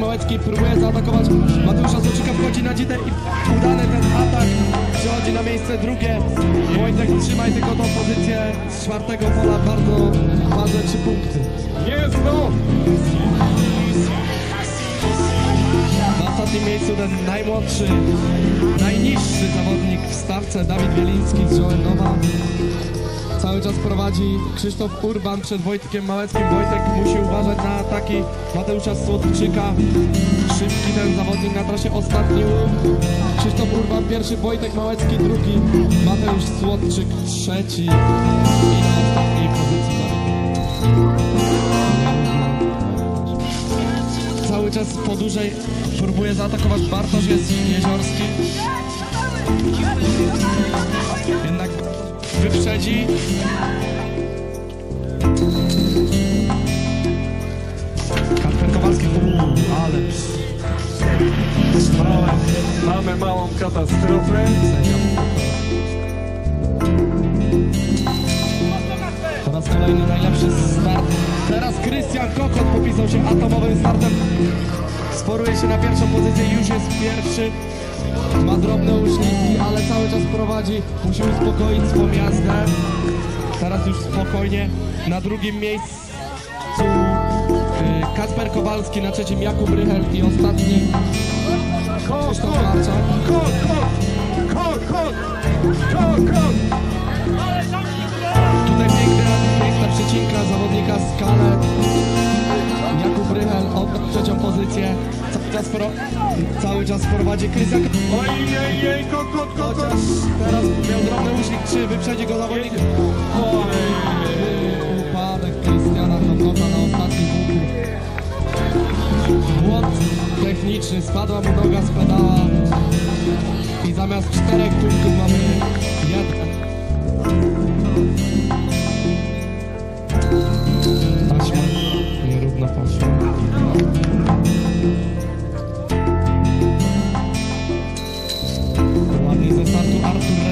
Małecki próbuje zaatakować. Mateusza Zoczyka wchodzi na dzitę i udany ten atak. Przechodzi na miejsce drugie. Wojtek trzymaj tylko tą pozycję z czwartego pola. Bardzo ważne trzy punkty. Jest no! Na ostatnim miejscu ten najmłodszy, najniższy zawodnik w stawce Dawid Wieliński z Żołędowa. Cały czas prowadzi Krzysztof Urban przed Wojtkiem Małeckim. Wojtek musi uważać na ataki Mateusza Słodczyka. Szybki ten zawodnik na trasie ostatni. Krzysztof Urban pierwszy, Wojtek Małecki drugi, Mateusz Słodczyk trzeci i na ostatniej pozycji cały czas po dłużej próbuje zaatakować Bartosz jest Jeziorski. Jednak wyprzedzi. Kasper Kowalski, ale Mamy, mamy małą katastrofę. po raz kolejny najlepszy start. Teraz Krystian Kokot popisał się atomowym startem. Sporuje się na pierwszą pozycję, już jest pierwszy. Ma drobne uślizgi, ale cały czas prowadzi. Musi uspokoić swą jazdę. Teraz już spokojnie. Na drugim miejscu y, Kasper Kowalski, na trzecim Jakub Rychel i ostatni Krzysztof Marczak. kot, kot, kot, kot, kot, kot. Tutaj piękna, piękna przecinka zawodnika Skale. Jakub Rychel pozycję. Cały czas, pro, cały czas prowadzi Krystian Ojej, kot, kot, kot, kot. Chociaż teraz miał drobny uśnik, czy wyprzedzi go zawodnik? Upadek Krystiana Kokota na ostatnim łuku. Błąd techniczny, spadła mu noga z pedała i zamiast czterech punktów mamy jeden. Taśma nierówna poszła.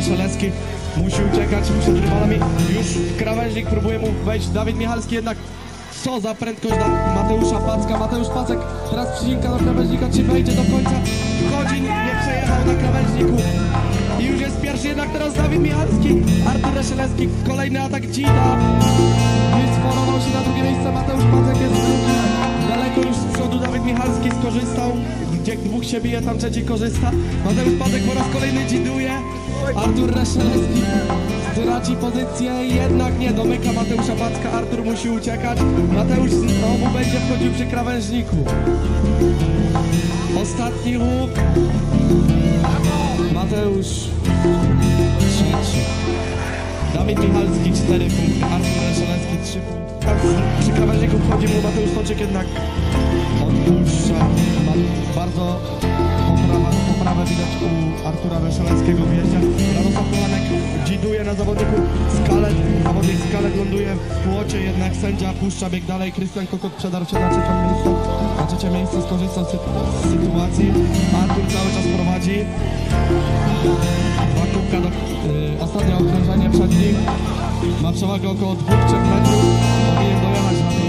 Artur Reszelecki musi uciekać przed rywalami. Już krawężnik próbuje mu wejść. Dawid Michalski jednak co za prędkość dla Mateusza Packa. Mateusz Pacek teraz przycinka do krawężnika. Czy wejdzie do końca? Wchodzi, nie przejechał na krawężniku. I już jest pierwszy, jednak teraz Dawid Michalski. Artur Reszelecki, kolejny atak Dzida. Dysponował się na drugie miejsce. Mateusz Pacek jest drugi. Daleko już z przodu Dawid Michalski skorzystał. Gdzie dwóch się bije, tam trzeci korzysta. Mateusz Pacek po raz kolejny dziduje. Artur Reszelewski traci pozycję, jednak nie domyka Mateusza Packa. Artur musi uciekać. Mateusz znowu będzie wchodził przy krawężniku. Ostatni łuk. Mateusz trzeci. Dawid Michalski 4 punkty, Artur Reszelewski 3 punkty. Tak, przy krawężniku wchodzi mu Mateusz Toczyk jednak odpuszcza. Bardzo poprawa, poprawę widać u Artura Reszelewskiego w na zawodniku Skalet. Zawodnik Skalet ląduje w płocie, jednak sędzia puszcza bieg dalej. Krystian Kokot przedarł się na trzecie miejsce. Na trzecie miejsce skorzystał z, sy- z sytuacji. Artur cały czas prowadzi. Dwa kubka do y, ostatnie okrążenie przed nim. Ma przewagę około 2-3 metrów. Powinien dojechać na tej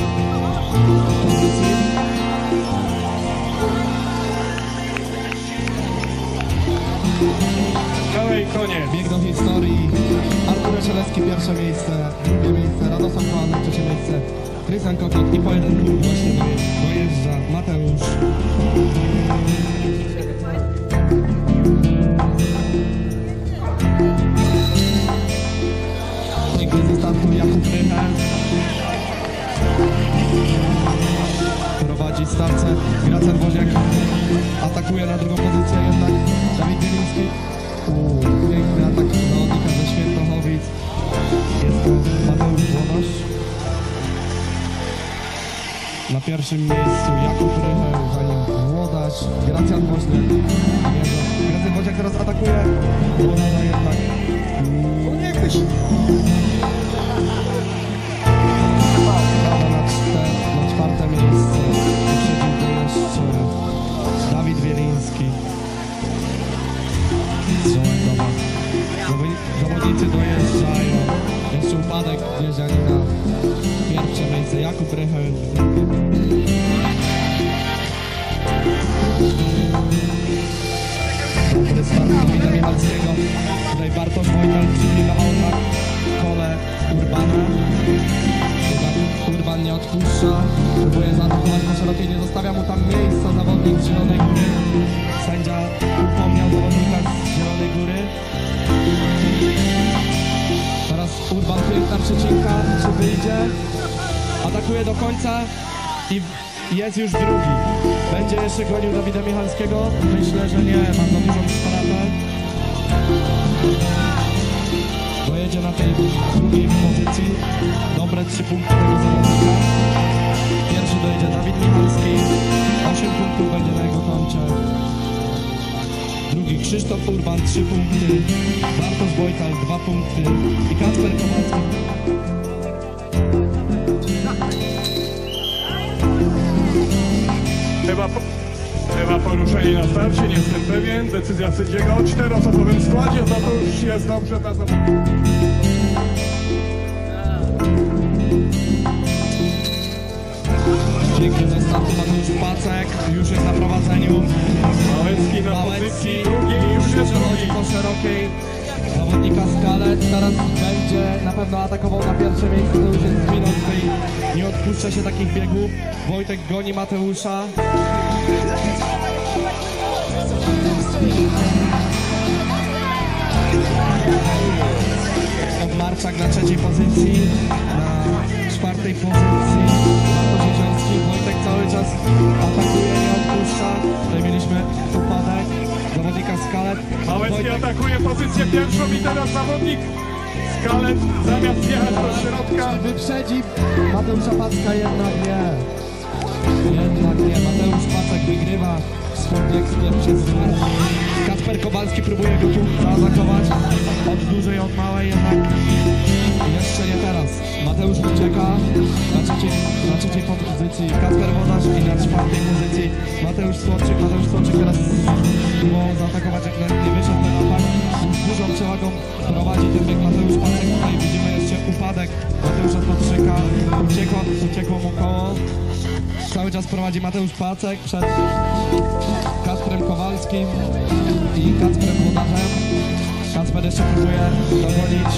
pozycji. Bieg do historii. Artur Reszelecki pierwsze miejsce, drugie miejsce, Radosław Kołanek trzecie miejsce, Krystian Kokot i po jeden punkt właśnie doje- dojeżdża Mateusz. Pięknie ze startu Jakub Rychel. Prowadzi starce. Gracjan Woziek atakuje na drugą pozycję pierwszym miejscu Jakub Rychel, za nim Włodarz, Gracjan Woźniak. Gracjan Woźniak teraz atakuje. Włodarza jednak. Nie chce się. Na, czter, na czwarte miejsce. Wyprzedził go jeszcze Dawid Wieliński. Zawodnicy dojeżdżają. Jeszcze upadek Wiezianina. Pierwsze miejsce Jakub Rychel. Bartosz Wojtal na kole Urbana. Urban nie odpuszcza. Próbuje zaatakować na szerokiej, nie zostawia mu tam miejsca zawodnik z Zielonej Góry. Sędzia upomniał zawodnika z Zielonej Góry. Teraz Urban piękna przecinka, czy wyjdzie? Atakuje do końca i jest już drugi. Będzie jeszcze gonił Dawida Michalskiego? Myślę, że nie, ma za dużą trzy punkty zawodnika. Pierwszy dojedzie Dawid Michalski. 8 punktów będzie na jego koncie. Drugi Krzysztof Urban, 3 punkty. Bartosz Wojtal, 2 punkty. I Kacper Kowalski, Chyba, po, chyba poruszenie na starcie, nie jestem pewien. Decyzja sędziego o czteroosobowym składzie, to, to już jest dobrze dla ze startu Mateusz Pacek, już jest na prowadzeniu. Małecki na pozycji drugiej już jest przechodzi po szerokiej zawodnika Skalet. Teraz będzie na pewno atakował na pierwsze miejsce. To już jest minut tej nie odpuszcza się takich biegów. Wojtek goni Mateusza. Marczak na trzeciej pozycji, na czwartej pozycji Bartosz Wojtek cały czas atakuje, nie odpuszcza. Tutaj mieliśmy upadek zawodnika Skalet. Małecki atakuje pozycję pierwszą i teraz zawodnik Skalet zamiast jechać do środka. wyprzedzi Mateusza Packa jednak nie. Jednak nie. Mateusz Pacek wygrywa swój bieg z pierwszej strony. Kasper Kowalski próbuje go tu zaatakować. Ucieka na trzeciej, na trzeciej pozycji. Kasper Wodarz i na czwartej pozycji Mateusz Słodczyk. Mateusz Słodczyk teraz próbował zaatakować, jak nie wyszedł ten atak. Z dużą przewagą prowadzi ten bieg Mateusz Pacek. Tutaj widzimy jeszcze upadek Mateusza Słodczyka. Uciekło, uciekło mu koło. Cały czas prowadzi Mateusz Pacek przed Kacprem Kowalskim i Kacprem Wodarzem. Kacper jeszcze próbuje dogonić.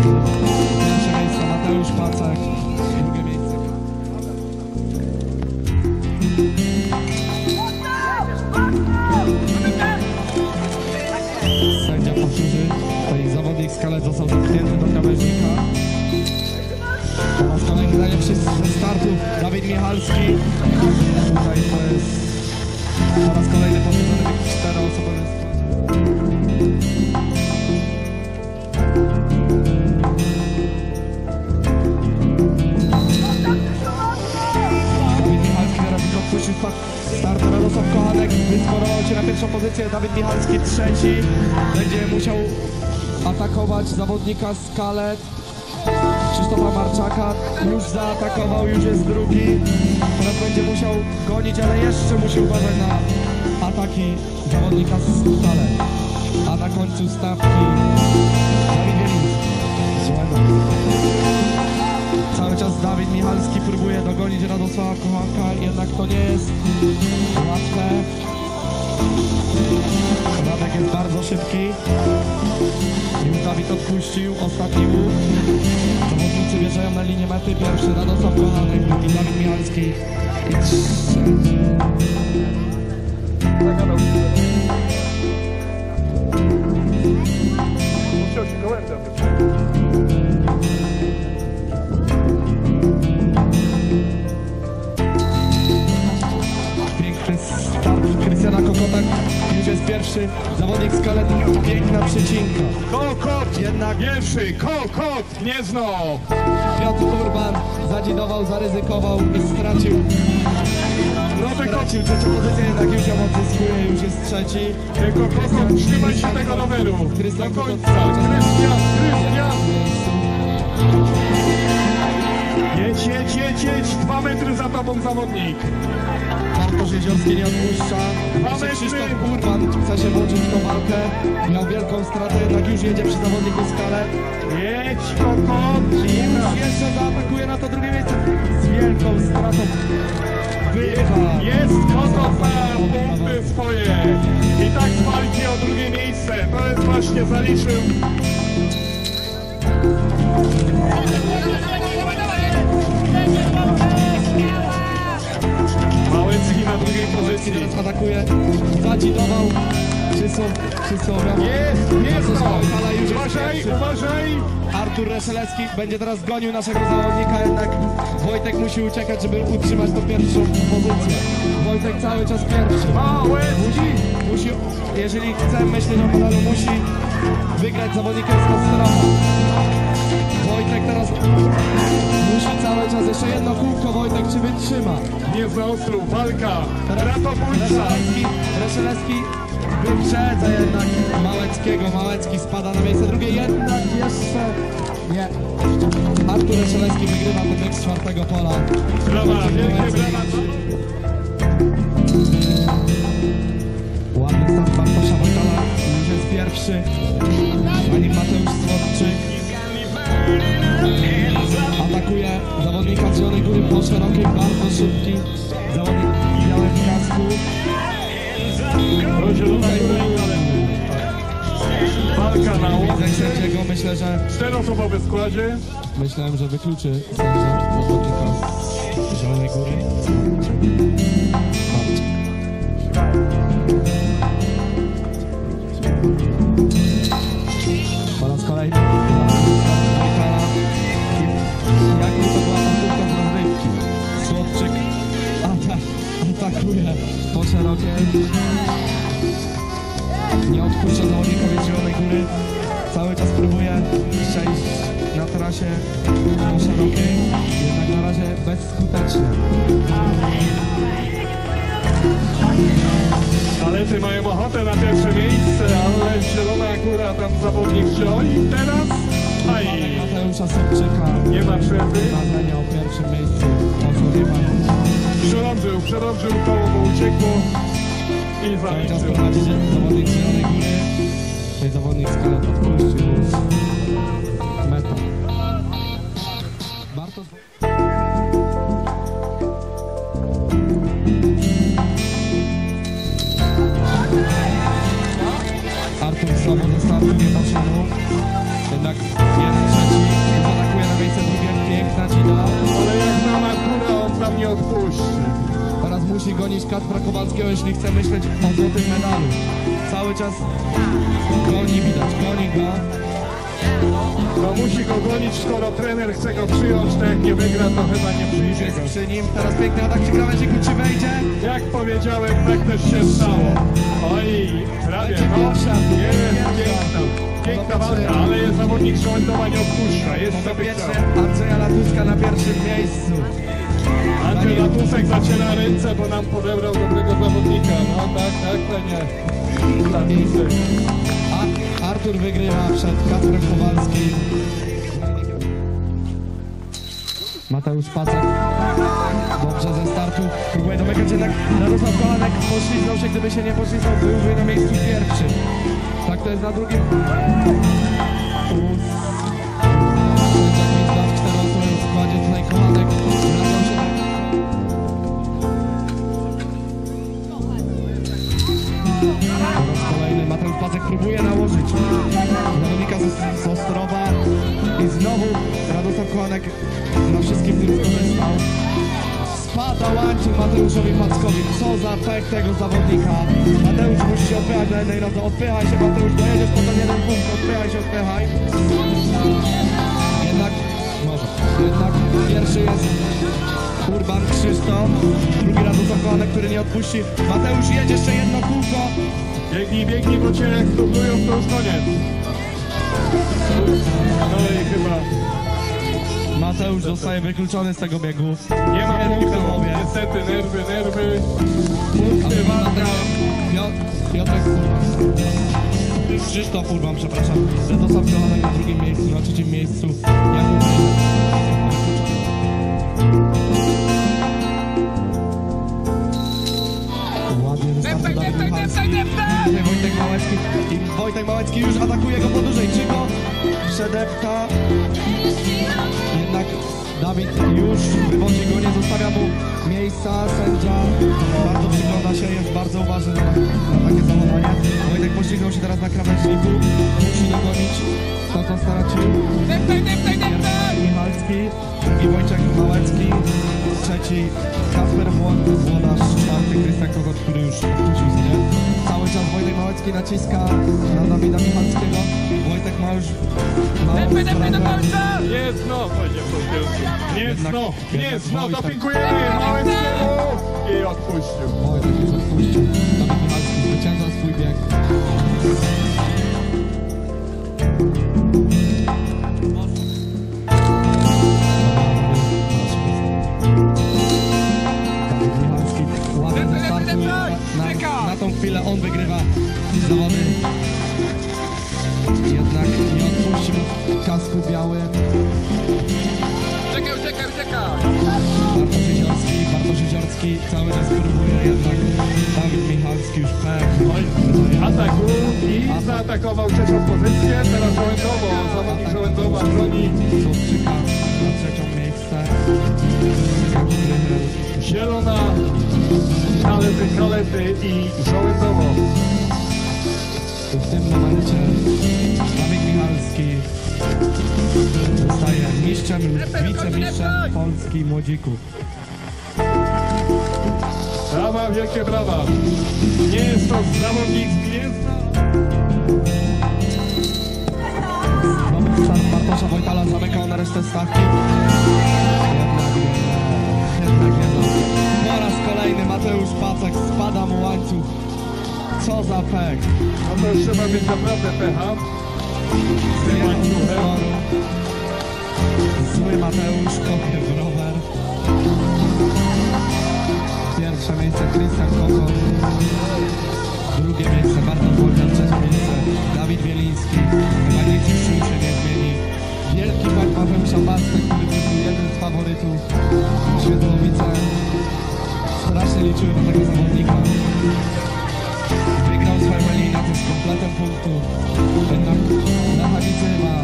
Pierwsze miejsce Mateusz Pacek. Drugie miejsce. Sędzia powtórzy. Tutaj zawodnik Skalet został dotknięty do krawężnika. Po raz kolejny ze startu Dawid Michalski. Tutaj to jest po raz kolejny bieg czteroosobowy pierwszą pozycję Dawid Michalski trzeci. Będzie musiał atakować zawodnika Skalet Krzysztofa Marczaka już zaatakował, już jest drugi. Teraz będzie musiał gonić, ale jeszcze musi uważać na ataki zawodnika Skalet a na końcu stawki Dawid Wieliński Złego. Cały czas Dawid Michalski próbuje dogonić Radosława Kochanka, jednak to nie jest łatwe. Radek jest bardzo szybki. Już Dawid odpuścił ostatni łuk. Zawodnicy wjeżdżają na linię mety. Pierwszy Radosław Kochanek, drugi Dawid Michalski i trzeci. Się. Pierwszy zawodnik z Kaletu. Piękna przecinka. Kokot! Jednak Pierwszy, Kokot! Gniezno! Piotr Urban zadzidował, zaryzykował i stracił, No stracił trzecią pozycję, jednak już ją odzyskuje, już jest trzeci. tylko Kokot, trzymaj się tego. Krystian Do końca. Krystian, Krystian! Jedź, jedź, jedź, jedź! Dwa metry za tobą zawodnik. Bartosz Jeziorski nie odpuszcza. Jeszcze Krzysztof trzy. Urban chce się włączyć w tą walkę. miał wielką stratę, jednak już jedzie przy zawodniku Skale. Jedź już jeszcze zaatakuje na to drugie miejsce z wielką stratą. Wyjechał. Jest kokot na punkty swoje. I tak walczy o drugie miejsce. To jest właśnie zaliczył. Pozycji. Teraz atakuje, zadzidował. Wszyscy, wszyscy obrażą. Jest, jest to! Uważaj, uważaj! Artur Reszelewski będzie teraz gonił naszego zawodnika, jednak Wojtek musi uciekać, żeby utrzymać tą pierwszą pozycję. Wojtek cały czas pierwszy. Małecki! Musi, jeżeli chce myśleć o medalu, musi wygrać zawodnikiem z Ostrowa. Wojtek teraz musi cały czas, jeszcze jedno kółko, Wojtek czy wytrzyma. Nie zaostrzył, walka! Ratobójca! Reszelewski, wyprzedza jednak Małeckiego. Małecki spada na miejsce drugie, jednak jeszcze nie. Artur Reszelewski wygrywa ten z czwartego pola. Brawa, wielkie brawa! Start Bartosza Wojtala, już jest pierwszy. Ani Mateusz Słodczyk. Atakuje zawodnika Zielonej Góry po szerokiej, bardzo szybki. Zawodnik w białym kasku. Walka na. Widzę sędziego, myślę, że Czteroosobowy składzie. myślałem, że wykluczy sędzia zawodnika Zielonej Góry. I Czas goni widać, goni go. No musi go gonić, skoro trener chce go przyjąć, tak jak nie wygra, to chyba nie przyjdzie Jest go. przy nim, teraz piękny atak przy krawędziku, czy wejdzie? Jak powiedziałem, tak też się stało. Oj, prawie, no. Jest piękna, piękna walka, ale jest zawodnik Żołędowa nie odpuszcza. Jest to Wiecznie Andrzeja Latuska na pierwszym miejscu. Andrzej Latusek zaciera ręce, bo nam podebrał dobrego zawodnika. No tak, tak, to nie. Artur wygrywa przed Kacprem Kowalskim. Mateusz Pacek. Dobrze ze startu. Próbuje domykać jednak Radosław Kolanek poślizgnął się, gdyby się nie poślizgnął byłby na miejscu pierwszym. Tak to jest na drugim Pacek próbuje nałożyć zawodnika z, i znowu Radosław na wszystkim tym skorzystał. Spada łańcuch Mateuszowi Packowi. Co za pech tego zawodnika. Mateusz musi się odpychać na jednej nodze. Odpychaj się Mateusz, dojedziesz po ten jeden punkt. Odpychaj się, odpychaj. Jednak, może, jednak pierwszy jest Urban Krzysztof. Drugi Kolanek, który nie odpuści. Mateusz jedzie jeszcze jedno. Biegnij, biegnij, bo cię jak to już koniec. No i chyba Mateusz zostaje wykluczony z tego biegu. nie ma punktu. Niestety nerwy, nerwy. Punkty walka. Piotr- Piotrek Krzysztof Urban, przepraszam. Radosław Kolanek na drugim miejscu, na trzecim miejscu. Jakub miejsca. Sędzia bardzo przygląda się, jest bardzo uważny na, na takie zachowanie. Wojtek poślizgnął się teraz na krawężniku. Musi dogonić to, co stracił. Pierwszy Michalski, drugi Wojciech Małecki, trzeci Kasper Włod- Włodarz, czwarty Krystian Kokot, który już odpuścił sobie. Cały czas Wojtek Małecki naciska na Dawida Michalskiego. Wojtek ma już małą sprawę. Nie zno, powiedział po angielsku. Nie zno, nie zno, dopingujemy, Małeckiemu i odpuścił. Wojtek już odpuścił. Dawid Michalski zwycięża swój bieg. Na, na tą chwilę on wygrywa zawody. Jednak nie odpuści mu kasku biały. Uciekaj, uciekaj, uciekaj! Bartosz Jeziorski, Bartosz Jeziorski cały czas próbuje, jednak Dawid Michalski już pewnie. Ataku i zaatakował trzecią pozycję, teraz Żołędowo, zawodnik Żołędowa broni Chłopczyka na trzecią miejsce. Zielona, kalety, kalety i Żołędowo. W tym momencie Dawid Michalski zostaje mistrzem wicemistrzem Polski młodzików. Brawa, wielkie brawa. Nie jest to zawodnik z Gniezna. Znowu start Bartosza Wojtala zamykał na resztę stawki. Jednak nie, jednak kolejny Mateusz Pacek spada mu łańcuch. Co za pek. No to trzeba mieć naprawdę pecha. Z tym łańcuchem. Zły Mateusz kopie w rower. Pierwsze miejsce Krystian Kokon. Drugie miejsce Bartosz Wojtan, trzecie miejsce Dawid Bieliński. Chyba nic już się nie zmieni. Wielki bak Mateusza Baskę, który był jeden z faworytów. Świetłowice strasznie liczyły na tego zawodnika. Wygrał swoją eliminację z kompletem punktów. Jednak mechanicy chyba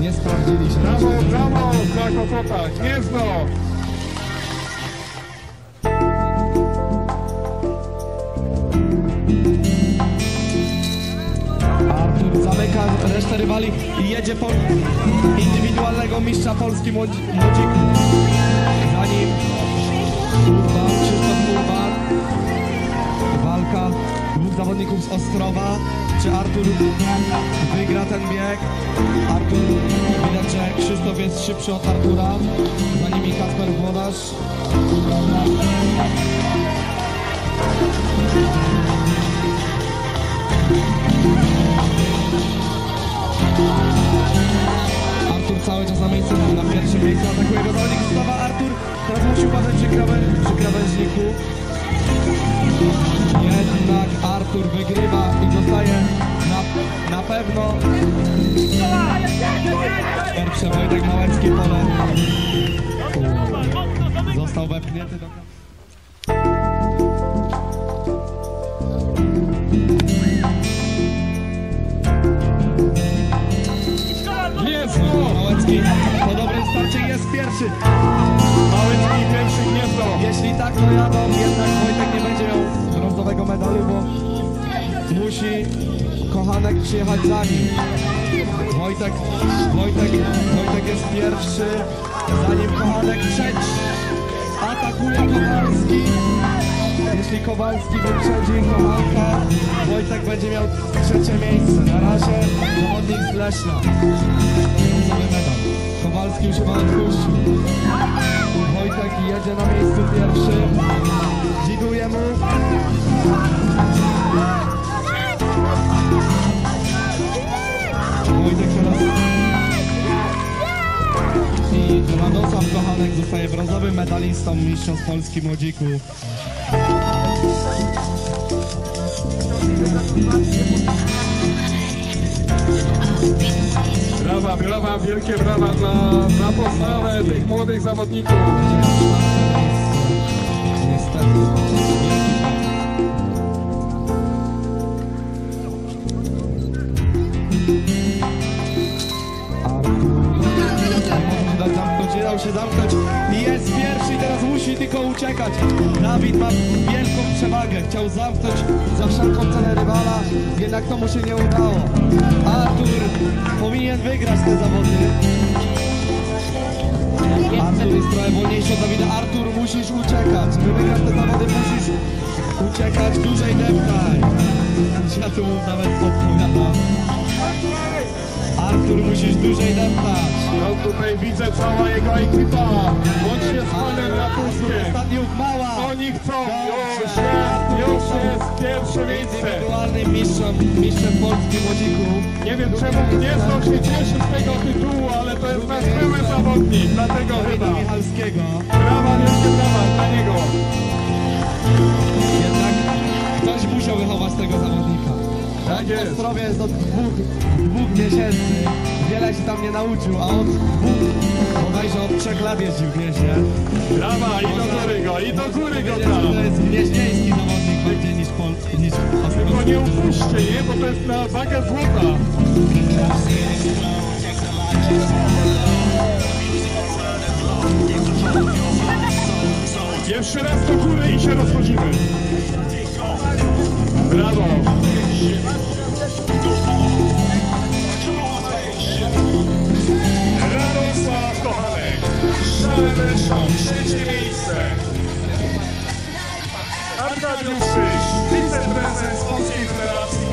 nie sprawdzili się. Brawo, brawo dla Kokota. Gniezno. Artur zamyka resztę rywali i jedzie po indywidualnego mistrza Polski młodzi- młodzików. Za nim z Ostrowa. Czy Artur wygra ten bieg? Artur, widać, że Krzysztof jest szybszy od Artura. Za nimi Kasper Włodarz. Artur cały czas na miejscu, na pierwszym miejscu atakuje go zawodnik Stawa Artur. Teraz musi uważać przy, krawę, przy. Jednak Artur wygrywa i zostaje na, na pewno pierwszy Wojtek Małecki pole. Został wepchnięty do musi kochanek przyjechać za nim. Wojtek, Wojtek, Wojtek jest pierwszy, za nim kochanek trzeci. Atakuje Kowalski. Jeśli Kowalski wyprzedzi kochanka, Wojtek będzie miał trzecie miejsce. Na razie zawodnik z medal. Kowalski już chyba odpuścił. Wojtek jedzie na miejscu pierwszym. Dziduje mu. Radosław Kochanek zostaje brązowym medalistą Mistrzostw Polski Młodzików. Brawa, brawa, wielkie brawa dla, za postawę tych młodych zawodników. Niestety. Się zamknąć. I Jest pierwszy i teraz musi tylko uciekać. Dawid ma wielką przewagę. Chciał zamknąć za wszelką cenę rywala, jednak to mu się nie udało. Artur powinien wygrać te zawody. Artur jest trochę wolniejszy od Dawida. Artur, musisz uciekać. By wygrać te zawody, musisz uciekać, dłużej deptaj. Ja tu nawet podpowiadam. Artur, musisz dłużej deptać. No tutaj widzę cała jego ekipa. Łącznie z panem Ratuskiem. Stadiów Mała. Oni chcą. Już jest, już jest pierwsze miejsce. Indywidualnym mistrzem, mistrzem Polski młodzików. Nie wiem czemu Gniezno się cieszy z tego tytułu, ale to jest nasz były zawodnik. Dlatego chyba. Michalskiego. Brawa, wielkie brawa dla niego. Jednak ktoś musiał wychować tego. Tak jest. Ostrowie jest od dwóch, dwóch miesięcy. Wiele się tam nie nauczył, a on dwóch, bodajże od trzech lat jeździł w Gnieźnie. Brawa i do góry go, i do góry go tam. To jest gnieźnieński zawodnik bardziej niż, pol, niż Tylko nie upuśćcie, nie? Bo to jest na wagę złota. Jeszcze raz do góry i się rozchodzimy. Brawo. Radosław Kochanek. Szaleweszą, trzecie miejsce. Arkadiusz Krzyż, wiceprezes Polskiej Federacji